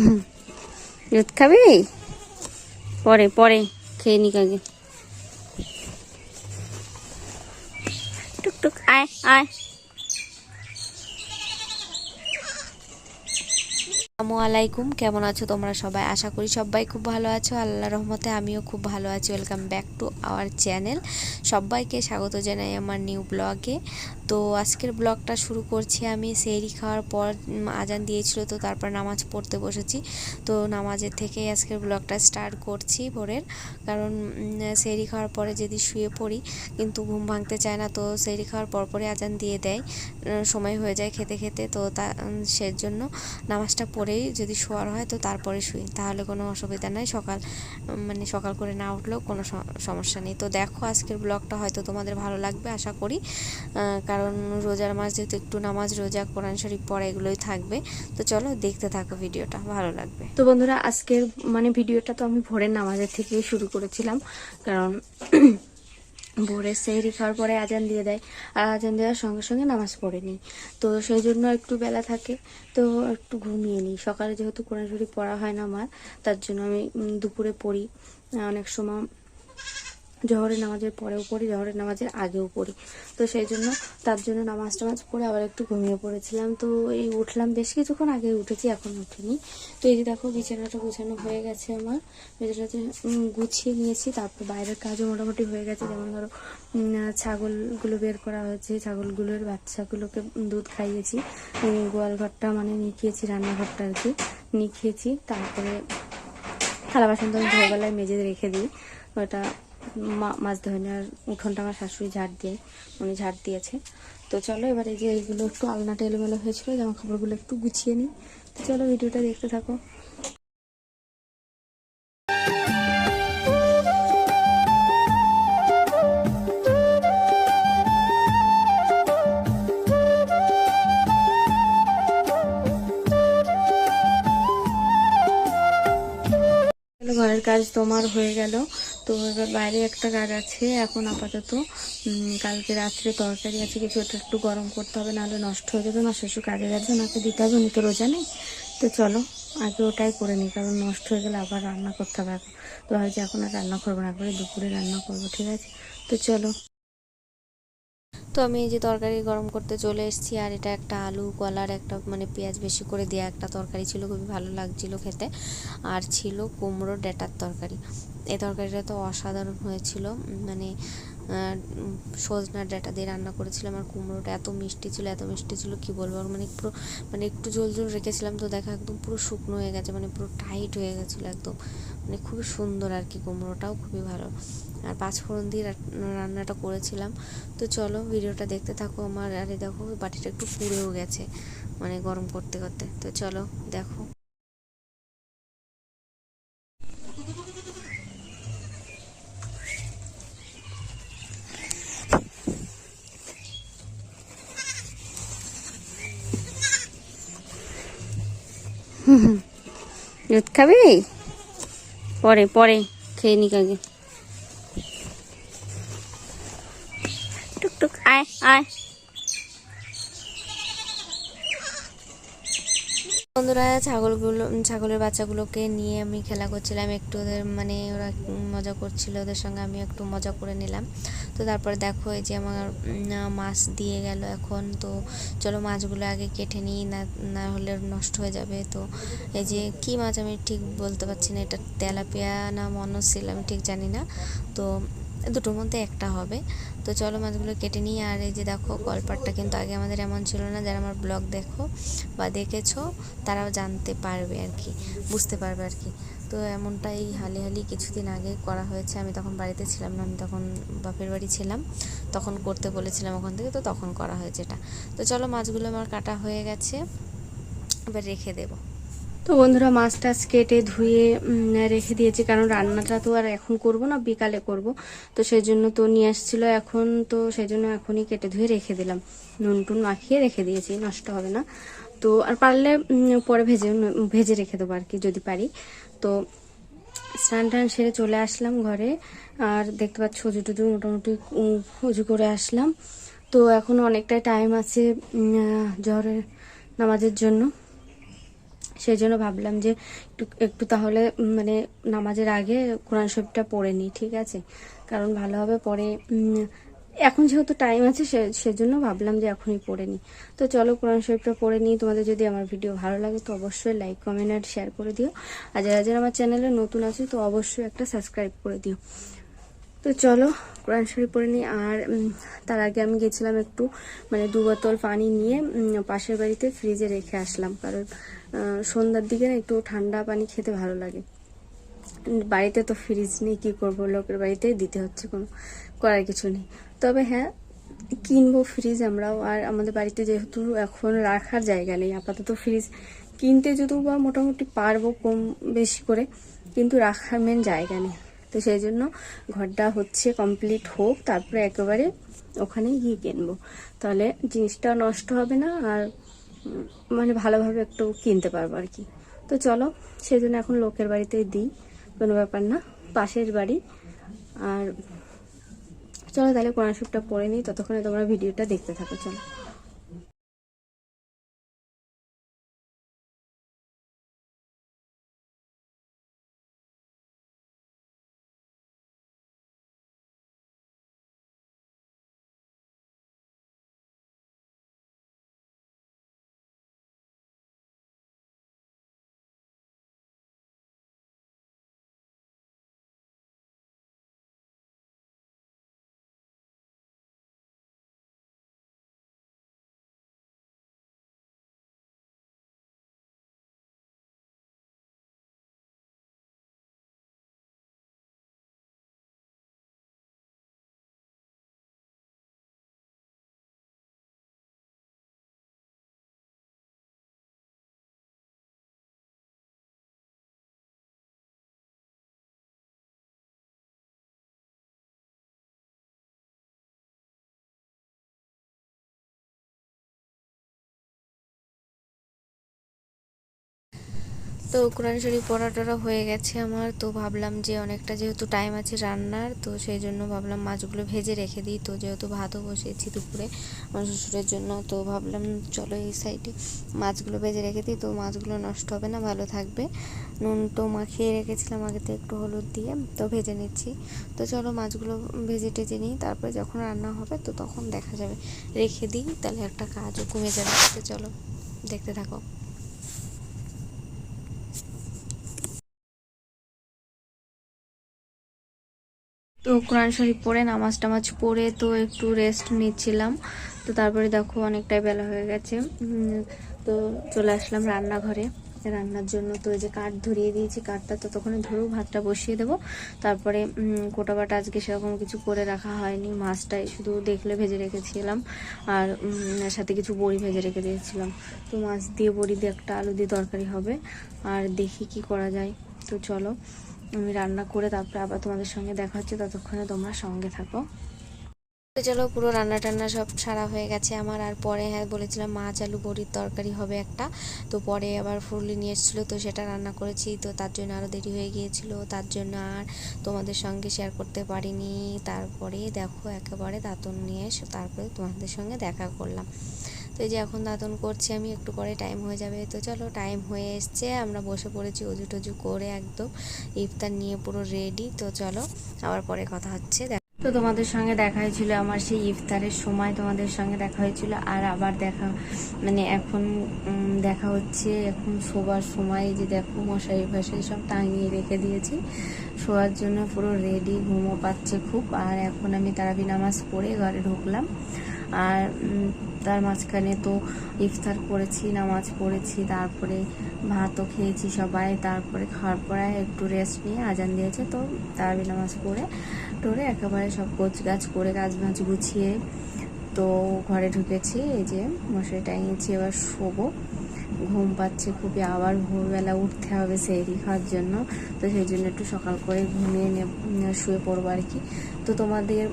দুধ খাবি? পরে পরে খেয়ে নিক আগে। টুকটুক আয় আয়। আসসালামু আলাইকুম। কেমন আছো তোমরা সবাই? আশা করি সবাই খুব ভালো আছো। আল্লাহ রহমতে আমিও খুব ভালো আছি। Welcome back to our channel সবাইকে স্বাগত জানাই আমার নিউ ব্লগে তো আজকের ব্লগটা শুরু করছি আমি। সেরি খাওয়ার পর আজান দিয়েছিল, তো তারপর নামাজ পড়তে বসেছি। তো নামাজের থেকেই আজকের ব্লগটা স্টার্ট করছি ভোরের। কারণ সেরি খাওয়ার পরে যদি শুয়ে পড়ি, কিন্তু ঘুম ভাঙতে চায় না, তো সেরি খাওয়ার পর পরপরই আজান দিয়ে দেয়। সময় হয়ে যায় খেতে খেতে, তো তা সেজন্য নামাজটা পড়েই যদি শোয়ার হয় তো তারপরে শুই। তাহলে কোনো অসুবিধা নাই, সকাল মানে সকাল করে না উঠলেও কোনো সমস্যা নেই। তো দেখো আজকের ব্লগটা হয়তো তোমাদের ভালো লাগবে, আশা করি। কারণ রোজার মাস যেহেতু একটু নামাজ, রোজা, কোরআন, শরীফ পড়া এগুলোই থাকবে। তো চলো দেখতে থাকো ভিডিওটা, ভালো লাগবে। তো বন্ধুরা, আজকের মানে ভিডিওটা তো আমি ভোরের নামাজের থেকেই শুরু করেছিলাম। কারণ ভোরে সেহরি খাওয়ার পরে আজান দিয়ে দেয়। আর আজান দেওয়ার সঙ্গে সঙ্গে নামাজ পড়ে নিই। তো সেই জন্য একটু বেলা থাকে। তো একটু ঘুমিয়ে নিই। সকালে যেহেতু কোরআন শরীফ পড়া হয় না আমার, তার জন্য আমি দুপুরে পড়ি। অনেক সময় জহরের নামাজের পরেও পড়ি জহরের নামাজের আগেও পড়ি। তো সেই জন্য তার জন্য নামাজ টামাজ পড়ে আবার একটু ঘুমিয়ে পড়েছিলাম। তো এই উঠলাম বেশ কিছুক্ষণ আগে উঠেছি এখন উঠিনি। তো এই যে দেখো বিছানাটা গোছানো হয়ে গেছে আমার। বিছানাটা গুছিয়ে নিয়েছি তারপর বাইরের কাজও মোটামুটি হয়ে গেছে। যেমন ধরো ছাগলগুলো বের করা হয়েছে ছাগলগুলোর বাচ্চাগুলোকে দুধ খাইয়েছি। উম, গোয়াল ঘরটা মানে নিখিয়েছি রান্নাঘরটা আর কি। নিখিয়েছি তারপরে থালা বাসন তো আমি ভোরবেলায় মেজে রেখে দিই। ওটা মা- ধরে নেওয়ার উঠোনটা আমার শাশুড়ি ঝাড় দিয়ে, উনি ঝাড় দিয়েছে। তো চলো এবার এই যে এইগুলো একটু আলনাটা এলোমেলো হয়েছিল, জামা কাপড়গুলো একটু গুছিয়ে নিই। তো চলো ভিডিওটা দেখতে থাকো। ঘরের কাজ তোমার হয়ে গেল। তো এবার বাইরে একটা কাজ আছে, এখন আপাতত কালকে রাত্রে তরকারি আছে, কিছু ওটা একটু গরম করতে হবে, নাহলে নষ্ট হয়ে যাবে না শ্বশুর কাজে যাচ্ছে, ওনাকে দিতে হবে, উনি তো রোজা নেই। তো চলো, আগে ওটাই করে নিই, কারণ নষ্ট হয়ে গেলে আবার রান্না করতে হবে এখন। তো ভাবছি এখন আর রান্না করব না করে দুপুরে রান্না করব, ঠিক আছে? তো চলো। তো আমি এই যে তরকারি গরম করতে চলে এসেছি, আর এটা একটা আলু, কলার একটা মানে পেঁয়াজ বেশি করে দেওয়া একটা তরকারি ছিল, খুবই ভালো লাগছিল খেতে। আর ছিল কুমড়ো ডেটার তরকারি। এই তরকারিটা তো অসাধারণ হয়েছিল মানে সজনার ডাটা দিয়ে রান্না করেছিলাম, আর কুমড়োটা এত মিষ্টি ছিল, এত মিষ্টি ছিল, কি বলব মানে পুরো মানে একটু ঝোল ঝোল রেখেছিলাম, তো দেখা একদম পুরো শুকনো হয়ে গেছে মানে পুরো টাইট হয়ে গেছিল একদম। মানে খুবই সুন্দর আর কি কুমড়োটাও খুবই ভালো। আর পাঁচফোড়ন দিয়ে রান্নাটা করেছিলাম। তো চলো ভিডিওটা দেখতে থাকো আমার, আরে দেখো বাটিটা একটু পুড়েও গেছে মানে গরম করতে করতে। তো চলো দেখো। দুধ খাবি? পরে পরে খেয়ে নিক আগে। টুকটুক আয় আয়। বন্ধুরা ছাগলগুলো ছাগলের বাচ্চাগুলোকে নিয়ে আমি খেলা করছিলাম, একটু ওদের মানে ওরা মজা করছিল, ওদের সঙ্গে আমি একটু মজা করে নিলাম। তো তারপরে দেখো এই যে আমার মাছ দিয়ে গেল এখন, তো চলো মাছগুলো আগে কেটে নিই, না না হলে নষ্ট হয়ে যাবে। তো এই যে কি মাছ আমি ঠিক বলতে পারছি না, এটা তেলাপিয়া না মনসিল আমি ঠিক জানি না। তো দুটোর মধ্যে একটা হবে। তো চলো মাছগুলো কেটে নিই। আর এই যে দেখো গল্পারটা কিন্তু আগে আমাদের এমন ছিল না, যারা আমার ব্লগ দেখো বা দেখেছ, তারাও জানতে পারবে আর কি, বুঝতে পারবে আর কি। তো এমনটা এই হালি হালি কিছুদিন আগে করা হয়েছে। আমি তখন বাড়িতে ছিলাম না, আমি তখন বাপের বাড়ি ছিলাম। তখন করতে বলেছিলাম ওখান থেকে, তো তখন করা হয়েছে এটা। তো চলো মাছগুলো আমার কাটা হয়ে গেছে, এবার রেখে দেবো। তো বন্ধুরা মাছ টাছ কেটে ধুয়ে রেখে দিয়েছি, কারণ রান্নাটা তো আর এখন করব না, বিকালে করব। তো সেই জন্য তো নিয়ে আসছিল এখন, তো সেই জন্য এখনই কেটে ধুয়ে রেখে দিলাম। নুন টুন মাখিয়ে রেখে দিয়েছি, নষ্ট হবে না। তো আর পারলে পরে ভেজে ভেজে রেখে দেবো আর কি, যদি পারি। তো স্নান টান সেরে চলে আসলাম ঘরে, আর দেখতে পাচ্ছ উজু টুজু মোটামুটি উজু করে আসলাম। তো এখন অনেকটাই টাইম আছে জ্বরের নামাজের জন্য। সেই জন্য ভাবলাম যে একটু একটু তাহলে মানে নামাজের আগে কোরআন শরীফটা পড়ে নিই, ঠিক আছে? কারণ ভালোভাবে পরে এখন যেহেতু টাইম আছে, সে, সেজন্য ভাবলাম যে এখনই পড়ে নিই। তো চলো কোরআন শরীফটা পড়ে নিই। তোমাদের যদি আমার ভিডিও ভালো লাগে, তো অবশ্যই লাইক কমেন্ট আর শেয়ার করে দিও। আর যারা যারা আমার চ্যানেলে নতুন আছে, তো অবশ্যই একটা সাবস্ক্রাইব করে দিও। তো চলো কোরআন শরীফ পড়ে নিই আর তার আগে আমি গেছিলাম একটু মানে দু বোতল পানি নিয়ে পাশের বাড়িতে ফ্রিজে রেখে আসলাম। কারণ সন্ধ্যার দিকে না একটু ঠান্ডা পানি খেতে ভালো লাগে। বাড়িতে তো ফ্রিজ নেই, কী করব? লোকের বাড়িতে দিতে হচ্ছে কোনো, করার কিছু নেই। তবে হ্যাঁ কিনবো ফ্রিজ আমরাও। আর আমাদের বাড়িতে যেহেতু এখন রাখার জায়গা নেই, আপাতত ফ্রিজ কিনতে যদিও বা মোটামুটি পারব কম বেশি করে, কিন্তু রাখার মেন জায়গা নেই। তো সেই জন্য ঘরটা হচ্ছে কমপ্লিট হোক, তারপরে একেবারে ওখানে গিয়ে কিনবো। তাহলে জিনিসটা নষ্ট হবে না আর মানে ভালোভাবে একটু কিনতে পারব আর কি। তো চলো, সেই জন্য এখন লোকের বাড়িতে দিই, কোনো ব্যাপার না, পাশের বাড়ি। আর চলো তাহলে কোরআন পড়ে নিই, ততক্ষণে তোমরা ভিডিওটা দেখতে থাকো, চলো। তো কোরআন শরীফ পড়া টড়া হয়ে গেছে আমার। তো ভাবলাম যে অনেকটা যেহেতু টাইম আছে রান্নার, তো সেই জন্য ভাবলাম মাছগুলো ভেজে রেখে দিই। তো যেহেতু ভাতও বসিয়েছি দুপুরে আমার শ্বশুরের জন্য, তো ভাবলাম চলো এই সাইডে মাছগুলো ভেজে রেখে দিই। তো মাছগুলো নষ্ট হবে না, ভালো থাকবে। নুন তো মাখিয়ে রেখেছিলাম আগে তো একটু হলুদ দিয়ে, তো ভেজে নিচ্ছি। তো চলো মাছগুলো ভেজে টেজে নিই, তারপরে যখন রান্না হবে তো তখন দেখা যাবে। রেখে দিই, তাহলে একটা কাজও কমে যাবে। তো চলো দেখতে থাকো। তো কোরআন শরীফ পড়ে, নামাজ টামাজ পড়ে তো একটু রেস্ট নিচ্ছিলাম। তো তারপরে দেখো অনেকটাই বেলা হয়ে গেছে। তো চলে আসলাম রান্নাঘরে। রান্নার জন্য তো এই যে কাঠ ধরিয়ে দিয়েছি, কাঠটা তো তখন ধরেও ভাতটা বসিয়ে দেবো। তারপরে কোটা বাটা আজকে সেরকম কিছু করে রাখা হয়নি। মাছটাই শুধু দেখলে ভেজে রেখেছিলাম। আর সাথে কিছু বড়ি ভেজে রেখে দিয়েছিলাম। তো মাছ দিয়ে, বড়ি দিয়ে একটা আলু দিয়ে তরকারি হবে। আর দেখি কি করা যায়। তো চলো। আমি রান্না করে তারপরে আবার তোমাদের সঙ্গে দেখা হচ্ছে, ততক্ষণে তোমরা সঙ্গে থাকো। চলো, পুরো রান্না টান্না সব সারা হয়ে গেছে আমার। আর পরে হ্যাঁ বলেছিলাম মাছ, আলু, বড়ির তরকারি হবে একটা। তো পরে আবার ফুরলি নিয়ে এসেছিল, তো সেটা রান্না করেছি। তো তার জন্য আরও দেরি হয়ে গিয়েছিল, তার জন্য আর তোমাদের সঙ্গে শেয়ার করতে পারিনি। তারপরে দেখো, একেবারে দাঁতন নিয়ে এসে তারপরে তোমাদের সঙ্গে দেখা করলাম। তো যে এখন দাঁতন করছি আমি, একটু পরে টাইম হয়ে যাবে। তো চলো টাইম হয়ে এসছে, আমরা বসে পড়েছি অজু টজু করে একদম। ইফতার নিয়ে পুরো রেডি তো চলো আবার পরে কথা হচ্ছে। তো তোমাদের সঙ্গে দেখা হয়েছিল আমার সেই ইফতারের সময়, তোমাদের সঙ্গে দেখা হয়েছিল আর আবার দেখা মানে এখন দেখা হচ্ছে এখন শোবার সময়। যে দেখো মশারি ফশারি সব টাঙিয়ে রেখে দিয়েছি। শোয়ার জন্য পুরো রেডি ঘুমো পাচ্ছে খুব। আর এখন আমি তারাবি নামাজ পড়ে ঘরে ঢুকলাম। আর তার মাঝখানে তো ইফতার করেছি, নামাজ পড়েছি, তারপরে ভাতও খেয়েছি সবাই, তারপরে খাওয়ার পরে একটু রেস্ট নিয়ে আজান দিয়েছে, তো তারাবি নামাজ পড়ে, টোরে একেবারে সব গোছ গাছ করে গাছ মাছ গুছিয়ে তো ঘরে ঢুকেছি, এই যে মশারি টাঙিয়েছি এবার শোবো। ঘুম পাচ্ছে, খুবই আবার ভোরবেলা উঠতে হবে সেইরি খাওয়ার জন্য। তো সেই জন্য একটু সকাল করে ঘুমিয়ে শুয়ে পড়ব আর কি। তো তোমাদের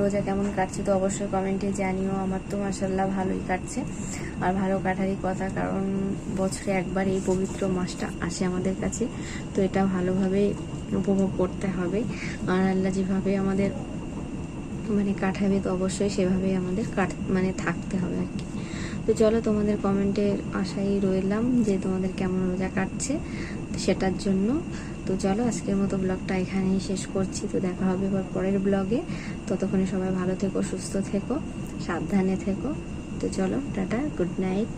রোজা কেমন কাটছে তো অবশ্যই কমেন্টে জানিও। আমার তো মাসাল্লাহ ভালোই কাটছে। আর ভালো কাটারই কথা, কারণ বছরে একবার এই পবিত্র মাসটা আসে আমাদের কাছে। তো এটা ভালোভাবে উপভোগ করতে হবে। আর আল্লাহ যেভাবে আমাদের মানে কাটাবে তো অবশ্যই সেভাবেই আমাদের কাট মানে থাকতে হবে আর কি। তো চলো তোমাদের কমেন্টের আশাই রইলাম যে তোমাদের কেমন রোজা কাটছে সেটার জন্য। তো চলো আজকের মতো ব্লগটা এখানেই শেষ করছি। তো দেখা হবে এবার পরের ব্লগে ততক্ষণে সবাই ভালো থেকো, সুস্থ থেকো, সাবধানে থেকো। তো চলো, টাটা গুড নাইট